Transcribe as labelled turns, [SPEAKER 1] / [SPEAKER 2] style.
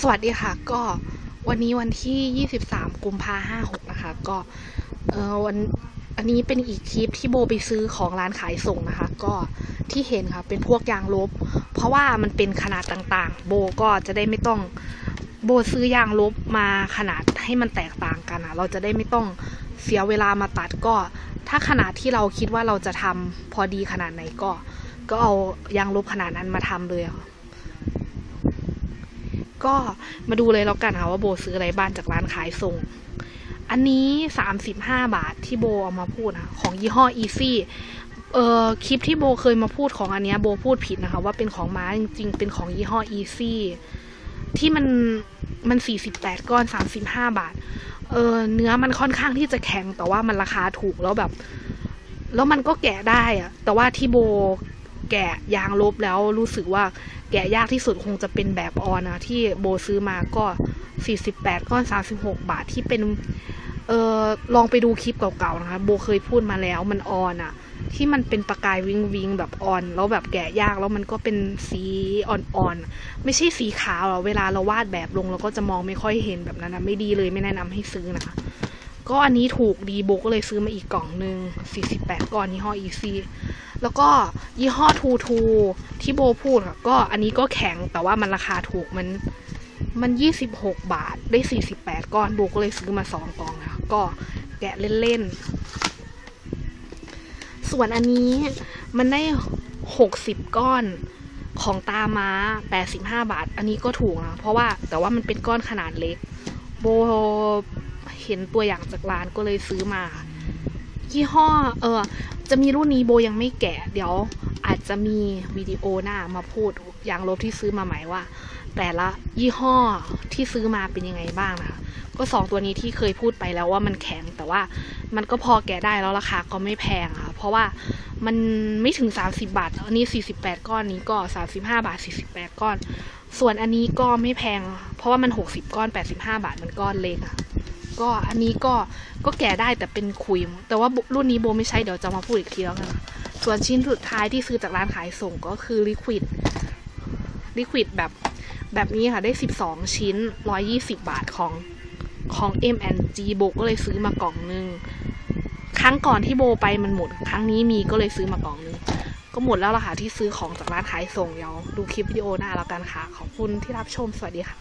[SPEAKER 1] สวัสดีค่ะ ก็วันนี้วันที่ 23 กุมภาห้าหกนะคะ ก็เออวันอันนี้เป็นอีกคลิปที่โบไปซื้อของร้านขายส่งนะคะ ก็ที่เห็นค่ะเป็นพวกยางลบ เพราะว่ามันเป็นขนาดต่างๆ โบก็จะได้ไม่ต้องโบซื้อยางลบมาขนาดให้มันแตกต่างกันอะเราจะได้ไม่ต้องเสียเวลามาตัดก็ ถ้าขนาดที่เราคิดว่าเราจะทำพอดีขนาดไหนก็ ก็เอายางลบขนาดนั้นมาทำเลยค่ะ ก็มาดูเลยแล้วกันค่ะว่าโบซื้ออะไรบ้างจากร้านขายส่ง อันนี้สามสิบห้าบาทที่โบเอามาพูดนะของยี่ห้อ Easy เอ่อคลิปที่โบเคยมาพูดของอันเนี้ยโบพูดผิดนะคะ ว่าเป็นของม้าจริงๆ เป็นของยี่ห้อ Easy ที่มันมันสี่สิบแปดก้อนสามสิบห้าบาท เออเนื้อมันค่อนข้างที่จะแข็งแต่ว่ามันราคาถูกแล้วแบบ แล้วมันก็แกะได้อะแต่ว่าที่โบแกะยางลบแล้วรู้สึกว่า แกะยากที่สุดคงจะเป็นแบบออนนะที่โบซื้อมาก็ 48 ก้อน 36 บาทที่เป็นเออลองไปดูคลิปเก่าๆนะคะ โบเคยพูดมาแล้วมันออนอะที่มันเป็นประกายวิงวิงแบบออน แล้วแบบแกะยากแล้วมันก็เป็นสีอ่อนๆ ไม่ใช่สีขาวหรอเวลาเราวาดแบบลงเราก็จะมองไม่ค่อยเห็นแบบนั้นนะไม่ดีเลยไม่แนะนำให้ซื้อนะคะ ก็อันนี้ถูกดีโบกเลยซื้อมาอีกกล่องหนึ่ง48 ก้อนยี่ห้อ Easy แล้วก็ยี่ห้อทูทูที่โบพูดค่ะก็อันนี้ก็แข็งแต่ว่ามันราคาถูกมันมัน 26 บาทได้ 48 ก้อนโบก็เลยซื้อมาสองกล่องค่ะก็แกะเล่นๆ ส่วนอันนี้มันได้ 60 ก้อนของตาม้า 85 บาท อันนี้ก็ถูกนะ เพราะว่าแต่ว่ามันเป็นก้อนขนาดเล็ก โบ เห็นตัวอย่างจากร้านก็เลยซื้อมายี่ห้อเออจะมีรุ่นนี้โบยังไม่แกะ เดี๋ยวอาจจะมีวิดีโอหน้ามาพูดอย่างลบที่ซื้อมาใหม่ว่า แต่ละยี่ห้อที่ซื้อมาเป็นยังไงบ้างนะคะก็สองตัวนี้ที่เคยพูดไปแล้วว่ามันแข็งแต่ว่ามันก็พอแกะได้แล้วราคาก็ไม่แพงค่ะ เพราะว่ามันไม่ถึง 30 บาทอันนี้ 48 ก้อนนี้ก็ 35 บาท 48 ก้อน ส่วนอันนี้ก็ไม่แพง เพราะว่ามัน 60 ก้อน 85 บาทมันก้อนเล็กอะ ก็อันนี้ก็ก็แก่ได้แต่เป็นคุย แต่ว่ารุ่นนี้โบไม่ใช่เดี๋ยวจะมาพูดอีกทีแล้วกันส่วนชิ้นสุดท้ายที่ซื้อจากร้านขายส่งก็คือลิควิดลิควิดแบบแบบนี้ค่ะได้ 12 ชิ้น 120 บาทของของ M&G โบก็เลยซื้อมากล่องนึง ครั้งก่อนที่โบไปมันหมด ครั้งนี้มีก็เลยซื้อมากล่องนึง ก็หมดแล้วล่ะค่ะที่ซื้อของจากร้านขายส่งเดี๋ยวดูคลิปวิดีโอหน้าแล้วกันค่ะ ขอบคุณที่รับชมสวัสดีค่ะ